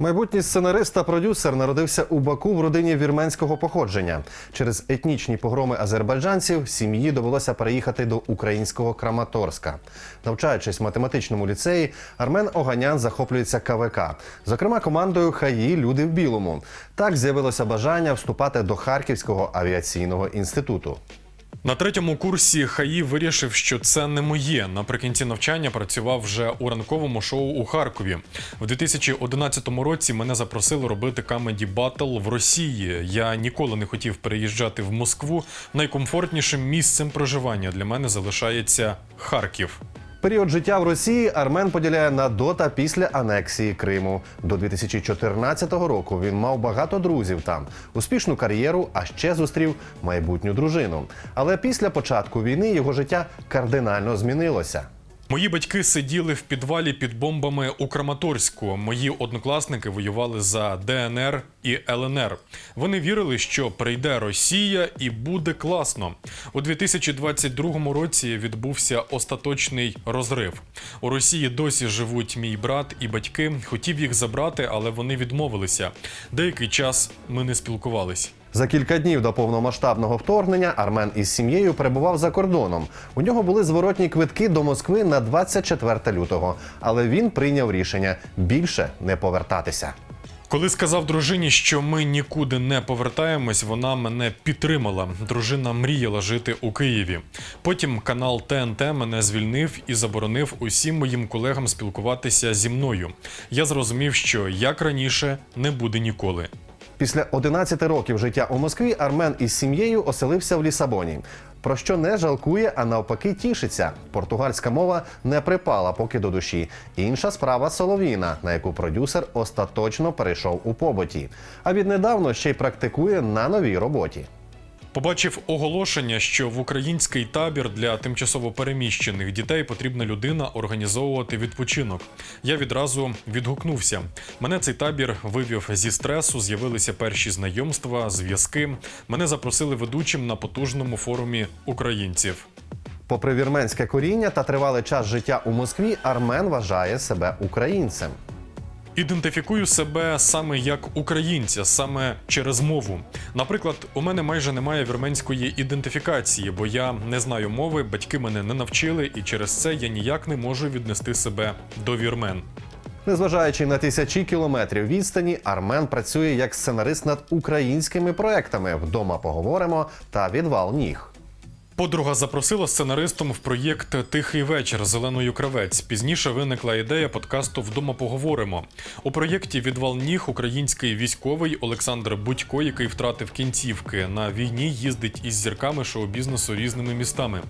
Майбутній сценарист та продюсер народився у Баку в родині вірменського походження. Через етнічні погроми азербайджанців сім'ї довелося переїхати до українського Краматорська. Навчаючись в математичному ліцеї, Армен Оганян захоплюється КВК, зокрема командою ХАї Люди в білому. Так з'явилося бажання вступати до Харківського авіаційного інституту. На третьому курсі Хаї вирішив, що це не моє. Наприкінці навчання працював вже у ранковому шоу у Харкові. В 2011 році мене запросили робити камеді батл в Росії. Я ніколи не хотів переїжджати в Москву. Найкомфортнішим місцем проживання для мене залишається Харків. Період життя в Росії Армен поділяє на до та після анексії Криму. До 2014 року він мав багато друзів там, успішну кар'єру, а ще зустрів майбутню дружину. Але після початку війни його життя кардинально змінилося. Мої батьки сиділи в підвалі під бомбами у Краматорську. Мої однокласники воювали за ДНР і ЛНР. Вони вірили, що прийде Росія і буде класно. У 2022 році відбувся остаточний розрив. У Росії досі живуть мій брат і батьки. Хотів їх забрати, але вони відмовилися. Деякий час ми не спілкувались. За кілька днів до повномасштабного вторгнення Армен із сім'єю перебував за кордоном. У нього були зворотні квитки до Москви на 24 лютого, але він прийняв рішення більше не повертатися. Коли сказав дружині, що ми нікуди не повертаємось, вона мене підтримала. Дружина мріяла жити у Києві. Потім канал ТНТ мене звільнив і заборонив усім моїм колегам спілкуватися зі мною. Я зрозумів, що як раніше не буде ніколи. Після 11 років життя у Москві Армен із сім'єю оселився в Лісабоні. Про що не жалкує, а навпаки тішиться. Португальська мова не припала поки до душі. Інша справа соловіна, на яку продюсер остаточно перейшов у побуті. А віднедавно ще й практикує на новій роботі. Побачив оголошення, що в український табір для тимчасово переміщених дітей потрібна людина організовувати відпочинок. Я відразу відгукнувся. Мене цей табір вивів зі стресу, з'явилися перші знайомства, зв'язки. Мене запросили ведучим на потужному форумі українців. Попри вірменське коріння та тривалий час життя у Москві, Армен вважає себе українцем. Ідентифікую себе саме як українця, саме через мову. Наприклад, у мене майже немає вірменської ідентифікації, бо я не знаю мови, батьки мене не навчили, і через це я ніяк не можу віднести себе до вірмен. Незважаючи на тисячі кілометрів відстані, Армен працює як сценарист над українськими проектами. Вдома поговоримо та відвал ніг. Подруга запросила сценаристом в проєкт Тихий вечір Зеленою кравець. Пізніше виникла ідея подкасту Вдома поговоримо. У проєкті Відвал ніг український військовий Олександр Будько, який втратив кінцівки на війні, їздить із зірками шоу-бізнесу різними містами.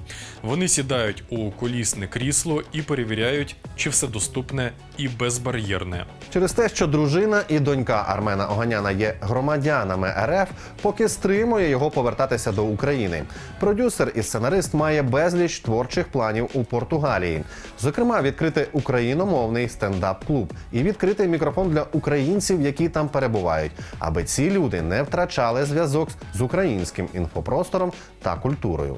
Вони сідають у колісне крісло і перевіряють, чи все доступне і безбар'єрне. Через те, що дружина і донька Армена Оганяна є громадянами РФ, поки стримує його повертатися до України. Продюсер і сценарист має безліч творчих планів у Португалії, зокрема, відкрити україномовний стендап-клуб і відкрити мікрофон для українців, які там перебувають, аби ці люди не втрачали зв'язок з українським інфопростором та культурою.